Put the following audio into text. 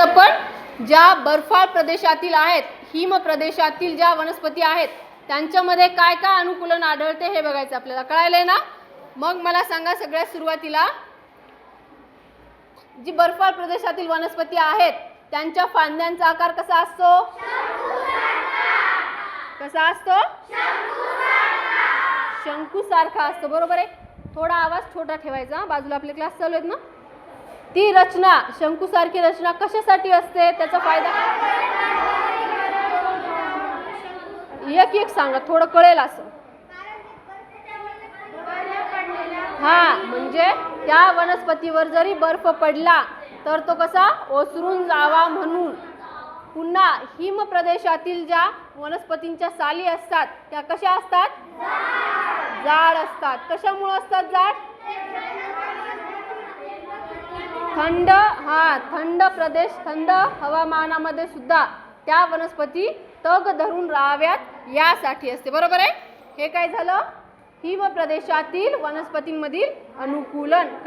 बघितलं आपण ज्या बर्फाळ प्रदेशातील आहेत हिम प्रदेशातील ज्या वनस्पती आहेत त्यांच्यामध्ये काय काय अनुकूलन आढळते हे बघायचं आपल्याला. कळायलंय ना? मग मला सांगा सगळ्यात सुरुवातीला जी बर्फाळ प्रदेशातील वनस्पती आहेत त्यांच्या फांद्यांचा आकार कसा असतो? कसा असतो? शंकू सारखा असतो. बरोबर आहे? थोडा आवाज छोटा ठेवायचा बाजूला आपले क्लास चालू आहेत ना? ती रचना शंकूसारखी रचना कशासाठी असते? त्याचा फायदा एक एक सांगा थोडं कळेल असं. हा म्हणजे त्या वनस्पतीवर जरी बर्फ पडला तर तो कसा ओसरून जावा म्हणून. पुन्हा हिम प्रदेशातील ज्या वनस्पतींच्या साली असतात त्या कशा असतात? जाड असतात. कशामुळे असतात जाड? थंड हा थंड प्रदेश थंड हवामानामध्ये सुद्धा त्या वनस्पती तग धरून राहाव्यात यासाठी असते. बरोबर आहे? हे काय झालं? हिम प्रदेशातील वनस्पतींमधील अनुकूलन.